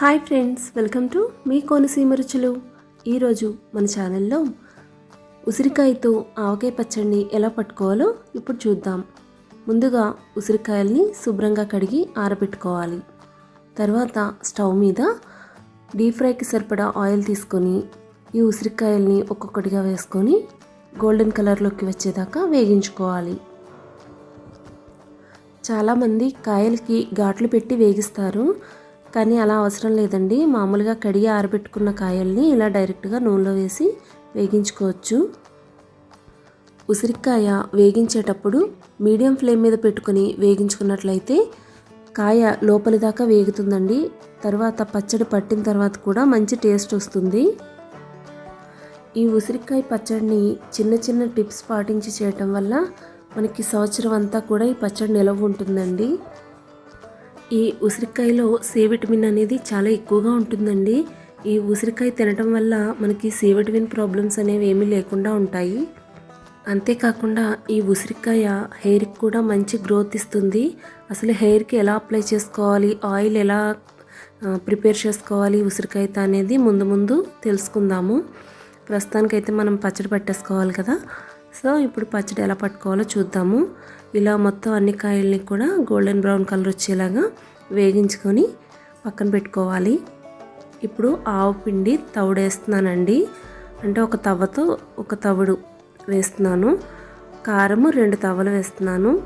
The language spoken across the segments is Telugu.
హాయ్ ఫ్రెండ్స్ వెల్కమ్ టు మీ కోనసీమ రుచులు. ఈరోజు మన ఛానల్లో ఉసిరికాయతో ఆవకాయ పచ్చడిని ఎలా పట్టుకోవాలో ఇప్పుడు చూద్దాం. ముందుగా ఉసిరికాయల్ని శుభ్రంగా కడిగి ఆరబెట్టుకోవాలి. తర్వాత స్టవ్ మీద డీప్ ఫ్రైకి సరిపడా ఆయిల్ తీసుకొని ఈ ఉసిరికాయల్ని ఒక్కొక్కటిగా వేసుకొని గోల్డెన్ కలర్లోకి వచ్చేదాకా వేగించుకోవాలి. చాలామంది కాయలకి ఘాట్లు పెట్టి వేగిస్తారు. కానీ అలా అవసరం లేదండి. మామూలుగా కడిగి ఆరబెట్టుకున్న కాయల్ని ఇలా డైరెక్ట్గా నూనెలో వేసి వేగించుకోవచ్చు. ఉసిరికాయ వేగించేటప్పుడు మీడియం ఫ్లేమ్ మీద పెట్టుకొని వేగించుకున్నట్లయితే కాయ లోపలి దాకా వేగుతుందండి. తర్వాత పచ్చడి పట్టిన తర్వాత కూడా మంచి టేస్ట్ వస్తుంది. ఈ ఉసిరికాయ పచ్చడిని చిన్న చిన్న టిప్స్ పాటించి చేయటం వల్ల మనకి సంవత్సరం అంతా కూడా ఈ పచ్చడి నిలవ ఉంటుందండి. ఈ ఉసిరికాయలో సి విటమిన్ అనేది చాలా ఎక్కువగా ఉంటుందండి. ఈ ఉసిరికాయ తినటం వల్ల మనకి సి విటమిన్ ప్రాబ్లమ్స్ అనేవి ఏమీ లేకుండా ఉంటాయి. అంతేకాకుండా ఈ ఉసిరికాయ హెయిర్కి కూడా మంచి గ్రోత్ ఇస్తుంది. అసలు హెయిర్కి ఎలా అప్లై చేసుకోవాలి? ఆయిల్ ఎలా ప్రిపేర్ చేసుకోవాలి? ఉసిరికాయతో అనేది ముందు ముందు తెలుసుకుందాము. ప్రస్తుతానికైతే మనం పచ్చడి పట్టేసుకోవాలి కదా. సో ఇప్పుడు పచ్చడి ఎలా పట్టుకోవాలో చూద్దాము. ఇలా మొత్తం అన్ని కాయల్ని కూడా గోల్డెన్ బ్రౌన్ కలర్ వచ్చేలాగా వేగించుకొని పక్కన పెట్టుకోవాలి. ఇప్పుడు ఆవు పిండి తవుడేస్తున్నానండి. అంటే ఒక తవ్వతో ఒక తవుడు వేస్తున్నాను. కారము రెండు తవ్వలు వేస్తున్నాను.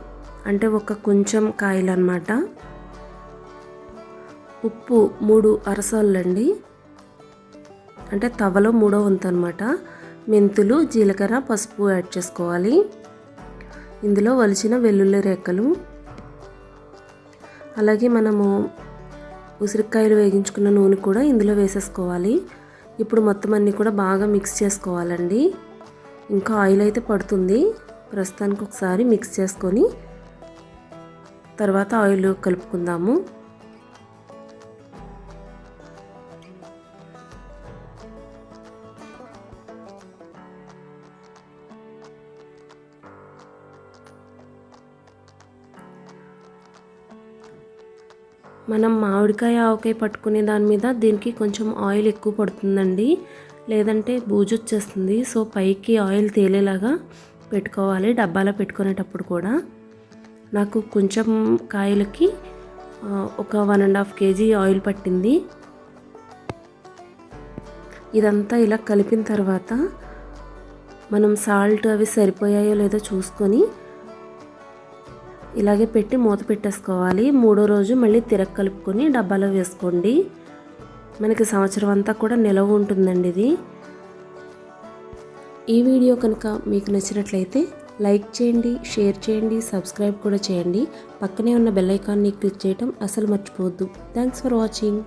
అంటే ఒక కొంచెం కాయలు అనమాట ఉప్పు మూడు అరసాలండి అంటే తవలో మూడో వంతు అనమాట మెంతులు జీలకర్ర పసుపు యాడ్ చేసుకోవాలి. ఇందులో వలిచిన వెల్లుల్లి రేఖలు అలాగే మనము ఉసిరికాయలు వేగించుకున్న నూనె కూడా ఇందులో వేసేసుకోవాలి. ఇప్పుడు మొత్తం అన్నీ కూడా బాగా మిక్స్ చేసుకోవాలండి. ఇంకా ఆయిల్ అయితే పడుతుంది. ప్రస్తుతానికి ఒకసారి మిక్స్ చేసుకొని తర్వాత ఆయిల్ కలుపుకుందాము. మనం మామిడికాయ ఆవకాయ పట్టుకునే దాని మీద దీనికి కొంచెం ఆయిల్ ఎక్కువ పడుతుందండి. లేదంటే బూజు వచ్చేస్తుంది. సో పైకి ఆయిల్ తేలేలాగా పెట్టుకోవాలి. డబ్బాలో పెట్టుకునేటప్పుడు కూడా. నాకు కొంచెం కాయలకి ఒక one and half KG oil పట్టింది. ఇదంతా ఇలా కలిపిన తర్వాత మనం సాల్ట్ అవి సరిపోయాయో లేదో చూసుకొని ఇలాగే పెట్టి మూత పెట్టేసుకోవాలి. మూడో రోజు మళ్ళీ తిరగ కలుపుకొని డబ్బాలో వేసుకోండి. మనకి సంవత్సరం అంతా కూడా నిలవ ఉంటుందండి ఇది. ఈ వీడియో కనుక మీకు నచ్చినట్లయితే లైక్ చేయండి షేర్ చేయండి సబ్స్క్రైబ్ కూడా చేయండి. పక్కనే ఉన్న బెల్ ఐకాన్ని క్లిక్ చేయటం అసలు మర్చిపోవద్దు. Thanks for watching.